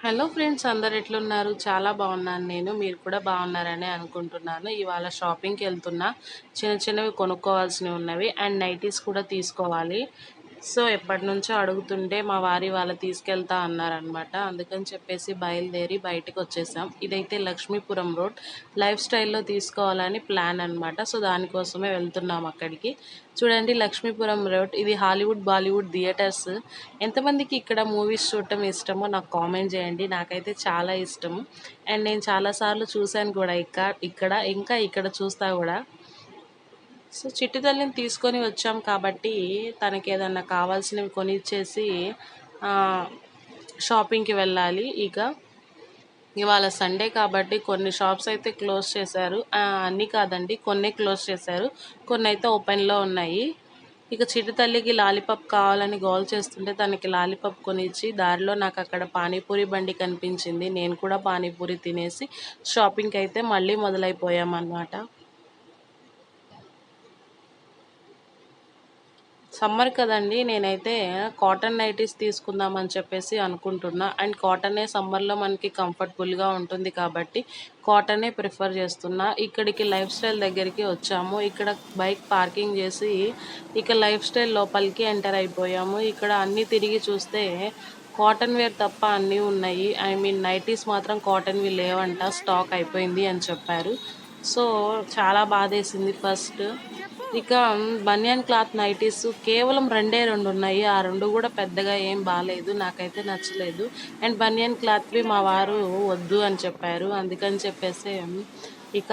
Hello friends అందరు ఎట్లున్నారు? చాలా బాగున్నాను నేను. మీరు కూడా బాగున్నారని అనుకుంటున్నాను. ఇవాళ షాపింగ్కి వెళ్తున్నా. చిన్న చిన్నవి కొనుక్కోవాల్సినవి ఉన్నవి. అండ్ నైటీస్ కూడా తీసుకోవాలి. సో ఎప్పటి నుంచో అడుగుతుంటే మా వారి వాళ్ళు తీసుకెళ్తా అన్నారనమాట అందుకని చెప్పేసి బయలుదేరి బయటకు వచ్చేసాం. ఇదైతే లక్ష్మీపురం రోడ్. లైఫ్ స్టైల్లో తీసుకోవాలని ప్లాన్ అనమాట సో దానికోసమే వెళ్తున్నాం అక్కడికి. చూడండి లక్ష్మీపురం రోడ్. ఇది హాలీవుడ్ బాలీవుడ్ థియేటర్స్. ఎంతమందికి ఇక్కడ మూవీస్ చూడటం ఇష్టమో నాకు కామెంట్ చేయండి. నాకైతే చాలా ఇష్టం. అండ్ నేను చాలాసార్లు చూశాను కూడా ఇక్కడ ఇక్కడ. ఇంకా ఇక్కడ చూస్తా కూడా. సో చిట్టి తల్లిని తీసుకొని వచ్చాం కాబట్టి తనకి ఏదన్నా కావాల్సినవి కొనిచ్చేసి షాపింగ్కి వెళ్ళాలి. ఇక ఇవాళ సండే కాబట్టి కొన్ని షాప్స్ అయితే క్లోజ్ చేశారు. అన్నీ కాదండి కొన్ని క్లోజ్ చేశారు. కొన్ని అయితే ఓపెన్లో ఉన్నాయి. ఇక చిటి తల్లికి లాలీపాప్ కావాలని గోల్ చేస్తుంటే తనకి లాలీపాప్ కొనిచ్చి దారిలో నాకు అక్కడ పానీపూరి బండి కనిపించింది. నేను కూడా పానీపూరి తినేసి షాపింగ్కి అయితే మళ్ళీ మొదలైపోయామన్నమాట. సమ్మర్ కదండి నేనైతే కాటన్ నైటీస్ తీసుకుందామని చెప్పేసి అనుకుంటున్నా. అండ్ కాటనే సమ్మర్లో మనకి కంఫర్టబుల్గా ఉంటుంది కాబట్టి కాటనే ప్రిఫర్ చేస్తున్నా. ఇక్కడికి లైఫ్ స్టైల్ దగ్గరికి వచ్చాము. ఇక్కడ బైక్ పార్కింగ్ చేసి ఇక లైఫ్ స్టైల్ లోపలికి ఎంటర్ అయిపోయాము. ఇక్కడ అన్నీ తిరిగి చూస్తే కాటన్ వేర్ తప్ప అన్నీ ఉన్నాయి. ఐ మీన్ నైటీస్ మాత్రం కాటన్వి లేవంట స్టాక్ అయిపోయింది అని చెప్పారు. సో చాలా బాధేసింది ఫస్ట్. ఇక బనియన్ క్లాత్ నైటీస్ కేవలం రెండే రెండు ఉన్నాయి. ఆ రెండు కూడా పెద్దగా ఏం బాగాలేదు నాకైతే నచ్చలేదు. అండ్ బనియన్ క్లాత్వి మా వారు వద్దు అని చెప్పారు. అందుకని చెప్పేసి ఇక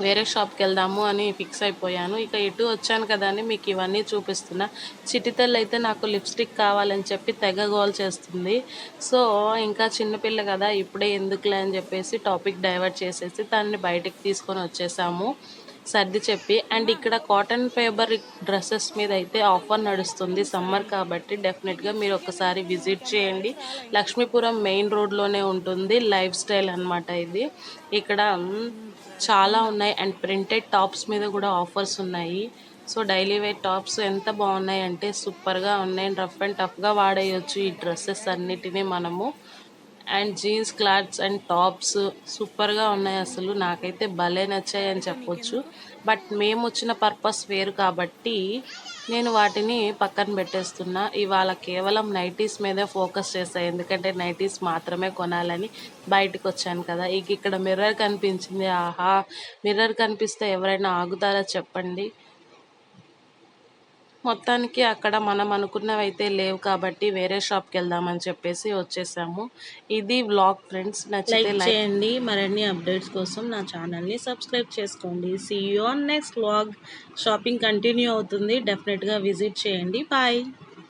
వేరే షాప్కి వెళ్దాము అని ఫిక్స్ అయిపోయాను. ఇక ఇటు వచ్చాను కదా అని మీకు ఇవన్నీ చూపిస్తున్నా. చిటితల్లి అయితే నాకు లిప్స్టిక్ కావాలని చెప్పి తెగ గోల్ చేస్తుంది. సో ఇంకా చిన్నపిల్ల కదా ఇప్పుడే ఎందుకులే అని చెప్పేసి టాపిక్ డైవర్ట్ చేసేసి దాన్ని బయటికి తీసుకొని వచ్చేసాము. సర్ది చెప్పి అండ్ ఇక్కడ కాటన్ ఫైబర్ డ్రెస్సెస్ మీద అయితే ఆఫర్ నడుస్తుంది సమ్మర్ కాబట్టి డెఫినెట్గా మీరు ఒకసారి విజిట్ చేయండి. లక్ష్మీపురం మెయిన్ రోడ్లోనే ఉంటుంది లైఫ్ స్టైల్ అనమాట ఇది. ఇక్కడ చాలా ఉన్నాయి అండ్ ప్రింటెడ్ టాప్స్ మీద కూడా ఆఫర్స్ ఉన్నాయి. సో డైలీ వేర్ టాప్స్ ఎంత బాగున్నాయి అంటే సూపర్గా ఉన్నాయి రఫ్ అండ్ టఫ్గా వాడేయచ్చు ఈ డ్రెస్సెస్ అన్నిటినీ మనము. And jeans clothes and tops సూపర్గా ఉన్నాయి అసలు. నాకైతే భలే నచ్చాయి అని చెప్పొచ్చు. బట్ మేము వచ్చిన పర్పస్ వేరు కాబట్టి నేను వాటిని పక్కన పెట్టేస్తున్నా. ఇవాళ కేవలం నైటీస్ మీదే ఫోకస్ చేస్తాను ఎందుకంటే నైటీస్ మాత్రమే కొనాలని బయటకు వచ్చాను కదా. ఇక ఇక్కడ మిర్రర్ కనిపించింది. ఆహా! మిర్రర్ కనిపిస్తే ఎవరైనా ఆగుతారా చెప్పండి. మొత్తానికి అక్కడ మనం అనుకున్నవి అయితే లేవు కాబట్టి వేరే షాప్కి వెళ్దామని చెప్పేసి వచ్చేసాము. ఇది వ్లాగ్ ఫ్రెండ్స్ నచ్చితే లైక్ చేయండి. మరిన్ని అప్డేట్స్ కోసం నా ఛానల్ని సబ్స్క్రైబ్ చేసుకోండి. See you on next vlog shopping continue అవుతుంది. డెఫినెట్గా విజిట్ చేయండి. బాయ్